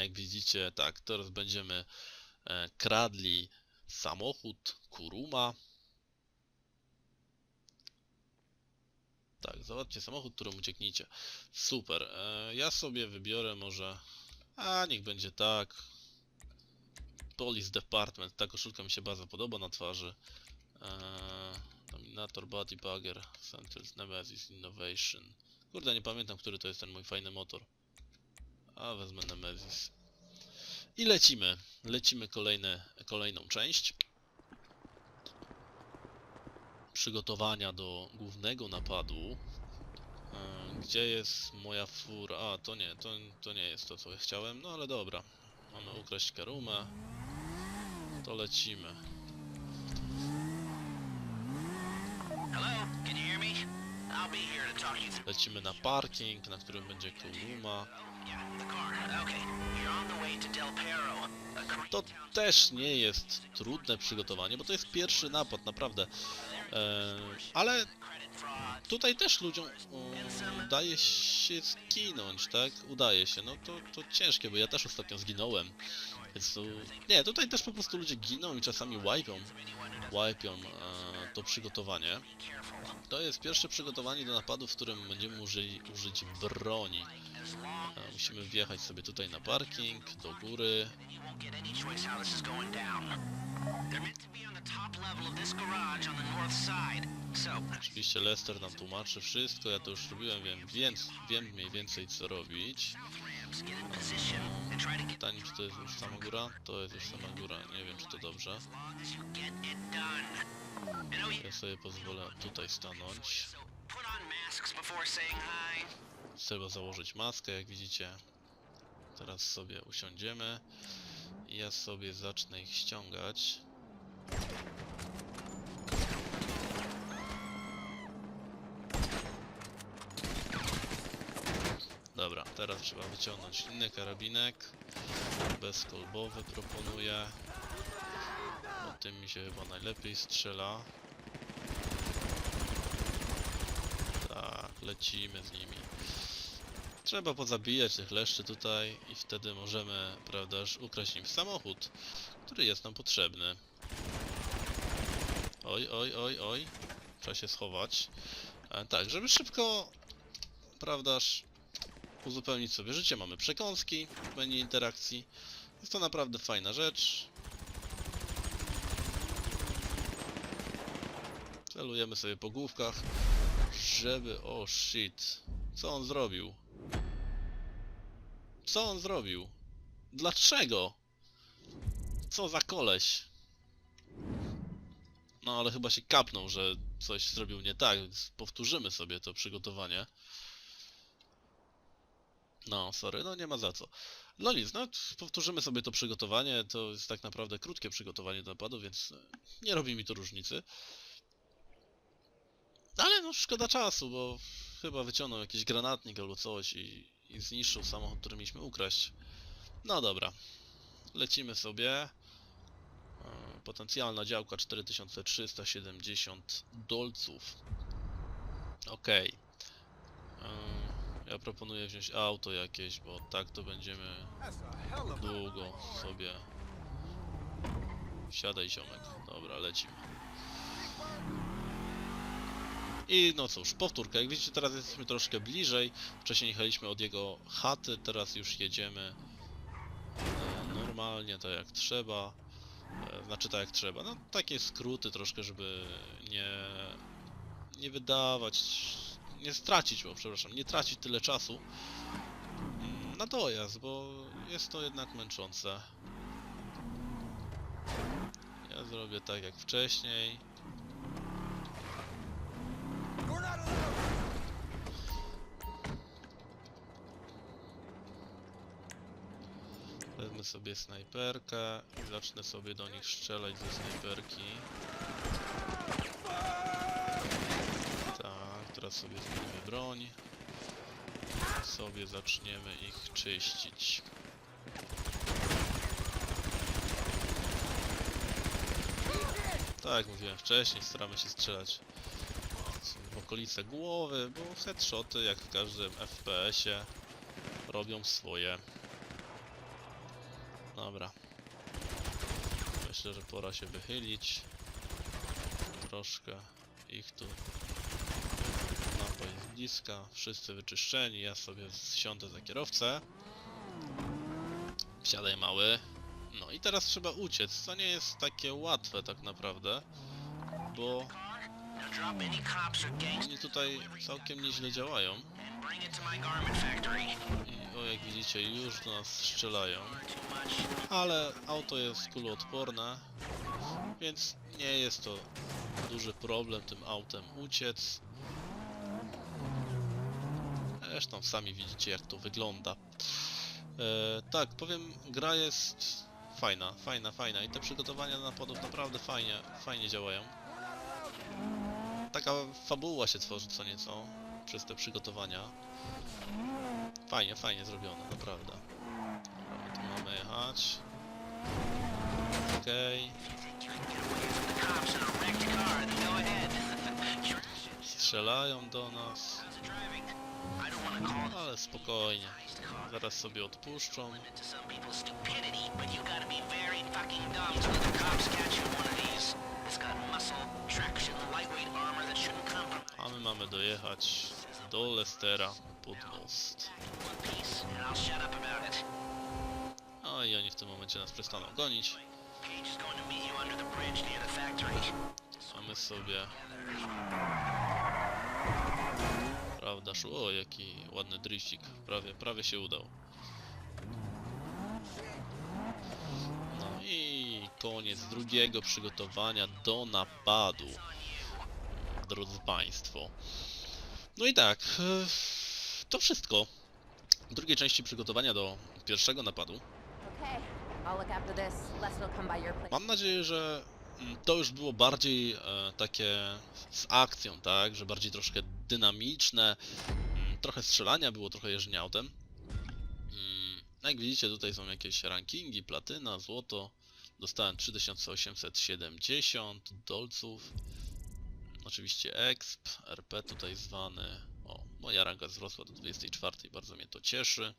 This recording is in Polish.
Jak widzicie, tak, teraz będziemy e, kradli samochód Kuruma. Tak, załatwcie samochód, którym ucieknijcie. Super. E, ja sobie wybiorę może... A, niech będzie tak. Police Department. Ta koszulka mi się bardzo podoba na twarzy. E, Dominator, Body Bugger, Central Nemesis, Innovation. Kurde, nie pamiętam, który to jest ten mój fajny motor. A wezmę Nemesis. I lecimy. Lecimy kolejne, kolejną część. Przygotowania do głównego napadu. E, Gdzie jest moja fura? A, to nie, to, to nie jest to, co ja chciałem. No ale dobra. Mamy ukraść karumę. To lecimy. Lecimy na parking, na którym będzie way to też nie jest trudne przygotowanie, bo to jest pierwszy napad, naprawdę. E, ale. Tutaj też ludziom udaje się zginąć, tak? Udaje się. No to, to ciężkie, bo ja też ostatnio zginąłem. Więc to... Nie, tutaj też po prostu ludzie giną i czasami łapią, łapią e, to przygotowanie. To jest pierwsze przygotowanie do napadu, w którym będziemy użyli, użyć broni. E, musimy wjechać sobie tutaj na parking, do góry. Meant to be on the top level of this garage on the north side. Oczywiście Lester nam tłumaczy wszystko, ja to już robiłem, wiem, więc, wiem mniej więcej co robić. Pytanie, czy to jest już sama góra? To jest już sama góra, nie wiem czy to dobrze. Ja sobie pozwolę tutaj stanąć. Trzeba założyć maskę, jak widzicie. Teraz sobie usiądziemy. I ja sobie zacznę ich ściągać. Dobra, teraz trzeba wyciągnąć inny karabinek. Bezkolbowy proponuję. Bo tym mi się chyba najlepiej strzela. Tak, lecimy z nimi. Trzeba pozabijać tych leszczy tutaj i wtedy możemy, prawdaż, ukraść im samochód, który jest nam potrzebny. Oj, oj, oj, oj. Trzeba się schować. E, tak, żeby szybko, prawdaż, uzupełnić sobie życie. Mamy przekąski w menu interakcji. Jest to naprawdę fajna rzecz. Celujemy sobie po główkach, żeby... O shit. Co on zrobił? Co on zrobił? Dlaczego? Co za koleś? No ale chyba się kapnął, że coś zrobił nie tak, więc powtórzymy sobie to przygotowanie. No, sorry, no nie ma za co. No nic, no powtórzymy sobie to przygotowanie. To jest tak naprawdę krótkie przygotowanie do napadu, więc e, nie robi mi to różnicy. Ale no szkoda czasu, bo chyba wyciągnął jakiś granatnik albo coś i, i zniszczył samochód, który mieliśmy ukraść. No dobra. Lecimy sobie. E, Potencjalna działka 4370 dolców. Okej. E, Ja proponuję wziąć auto jakieś, bo tak to będziemy długo sobie. Siadaj ziomek. Dobra, lecimy. I no cóż, powtórka. Jak widzicie, teraz jesteśmy troszkę bliżej. Wcześniej jechaliśmy od jego chaty, teraz już jedziemy e, normalnie, tak jak trzeba. E, Znaczy tak jak trzeba. No takie skróty troszkę, żeby nie, nie wydawać, nie stracić, bo przepraszam, nie tracić tyle czasu na dojazd, bo jest to jednak męczące. Ja zrobię tak jak wcześniej. Wezmę sobie snajperkę i zacznę sobie do nich strzelać ze snajperki. Tak, teraz sobie broń. Sobie zaczniemy ich czyścić. tak jak mówiłem wcześniej, staramy się strzelać w okolice głowy, bo headshoty, jak w każdym FPS-ie, robią swoje. Dobra. Myślę, że pora się wychylić. Troszkę ich tu bliska, wszyscy wyczyszczeni, ja sobie zsiądę za kierowcę. Wsiadaj mały. No i teraz trzeba uciec, co nie jest takie łatwe tak naprawdę, bo oni tutaj całkiem nieźle działają i o jak widzicie już do nas strzelają, ale auto jest kuloodporne, więc nie jest to duży problem tym autem uciec. Zresztą sami widzicie jak to wygląda. E, tak, powiem, gra jest fajna, fajna, fajna i te przygotowania do napadów naprawdę fajnie, fajnie działają. Taka fabuła się tworzy co nieco przez te przygotowania. Fajnie, fajnie zrobione, naprawdę. Dobra, tu mamy jechać. Okej. You're Strzelają do nas, ale spokojnie. Zaraz sobie odpuszczą. A my mamy dojechać do Lestera pod most. No i oni w tym momencie nas przestaną gonić. A my sobie... Prawda, szło. O, jaki ładny driftik. Prawie, prawie się udał. No i koniec drugiego przygotowania do napadu. Drodzy Państwo. No i tak, e, to wszystko. W drugiej części przygotowania do pierwszego napadu. Mam nadzieję, że mm, to już było bardziej e, takie z akcją, tak? Że bardziej troszkę dynamiczne. Mm, trochę strzelania było, trochę jeżdżenia autem. Mm, jak widzicie, tutaj są jakieś rankingi, platyna, złoto. Dostałem 3870 dolców. Oczywiście exp, RP tutaj zwany. O, moja ranga wzrosła do 24, bardzo mnie to cieszy.